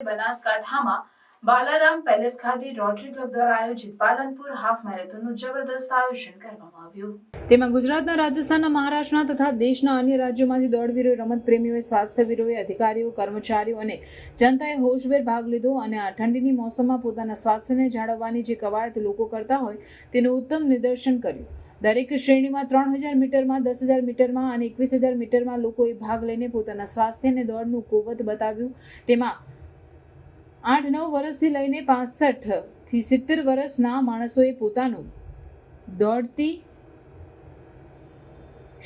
બનાસકાંઠામાં બાલારામ પેલેસ ખાતે rotary club દ્વારા આયોજિત પાલનપુર હાફ મેરેથોનનું જબરદસ્ત આયોજન કરવામાં આવ્યું. તેમાં ગુજરાતના, રાજસ્થાનના, મહારાષ્ટ્રના તથા દેશના અન્ય રાજ્યોમાંથી દોડવીરો રમત પ્રેમીઓએ સ્વાસ્થ્યવીરોએ, અધિકારીઓ, કર્મચારીઓ અને જનતાએ હોશભેર ભાગ લીધો અને આ ઠંડીની મોસમમાં પોતાના સ્વાસ્થ્યને જાળવવાની જે કવાયત લોકો કરતા હોય તેનું ઉત્તમ નિદર્શન કર્યું. દરેક શ્રેણીમાં ત્રણ હજાર મીટરમાં, દસ હજાર મીટરમાં અને એકવીસ હજાર મીટરમાં લોકોએ ભાગ લઈને પોતાના સ્વાસ્થ્યને દોડનું કુવત બતાવ્યું. તેમાં આઠ, નવ વર્ષથી લઈને પાસઠથી સિત્તેર વર્ષના માણસોએ પોતાનું દોડતી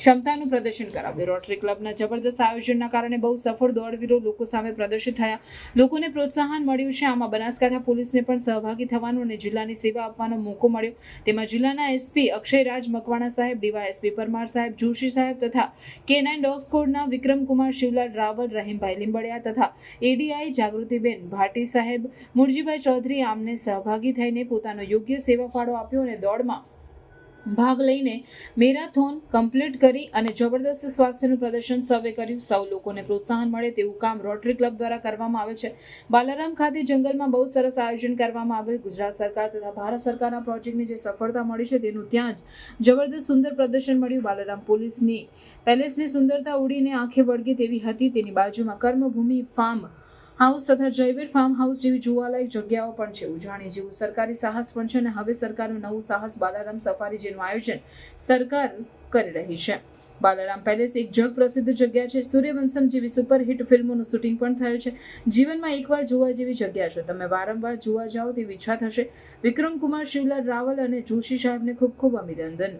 ક્ષમતાનું પ્રદર્શન કરાવ્યું. રોટરી ક્લબના જબરદસ્ત આયોજનના કારણે બહુ સફળ દોડવીરો લોકો સામે પ્રદર્શિત થયા. લોકોને પ્રોત્સાહન મળ્યું છે. આમાં બનાસકાંઠા પોલીસને પણ સહભાગી થવાનો અને જિલ્લાની સેવા આપવાનો મોકો મળ્યો. તેમાં જિલ્લાના એસપી અક્ષયરાજ મકવાણા સાહેબ, ડીવાયએસપી પરમાર સાહેબ, જોશી સાહેબ તથા કે નાઇન ડોગ સ્કોડના વિક્રમકુમાર શિવલાલ રાવલ, રહીમભાઈ લીંબડિયા તથા એડીઆઈ જાગૃતિબેન ભાટી સાહેબ, મુરજીભાઈ ચૌધરી આમને સહભાગી થઈને પોતાનો યોગ્ય સેવા ફાળો આપ્યો અને દોડમાં ભાગ લઈને મેરાથોન કમ્પ્લીટ કરી અને જબરદસ્ત સ્વાસ્થ્યનું પ્રદર્શન સૌએ કર્યું. સૌ લોકોને પ્રોત્સાહન મળે તેવું કામ રોટરી ક્લબ દ્વારા કરવામાં આવે છે. બાલારામ ખાતે જંગલમાં બહુ સરસ આયોજન કરવામાં આવેલ. ગુજરાત સરકાર તથા ભારત સરકારના પ્રોજેક્ટની જે સફળતા મળી છે તેનું ત્યાં જ જબરદસ્ત સુંદર પ્રદર્શન મળ્યું. બાલારામ પોલીસની પેલેસની સુંદરતા ઉડીને આંખે વળગે તેવી હતી. તેની બાજુમાં કર્મભૂમિ ફાર્મ હાઉસ તથા જયવીર ફાર્મ હાઉસ જેવી જોવાલાયક જગ્યાઓ પણ છે. ઉજાણી જેવું સરકારી સાહસ પણ છે અને હવે સરકારનું નવું સાહસ બાલારામ સફારી જેનું આયોજન સરકાર કરી રહી છે. બાલારામ પેલેસ એક જગ પ્રસિદ્ધ જગ્યા છે. સૂર્યવંશમ જેવી સુપરહિટ ફિલ્મોનું શૂટિંગ પણ થયેલ છે. જીવનમાં એકવાર જોવા જેવી જગ્યા છે. તમે વારંવાર જોવા જાઓ તેવી ઈચ્છા થશે. વિક્રમ કુમાર, શિવલાલ રાવલ અને જોશી સાહેબને ખૂબ ખૂબ અભિનંદન.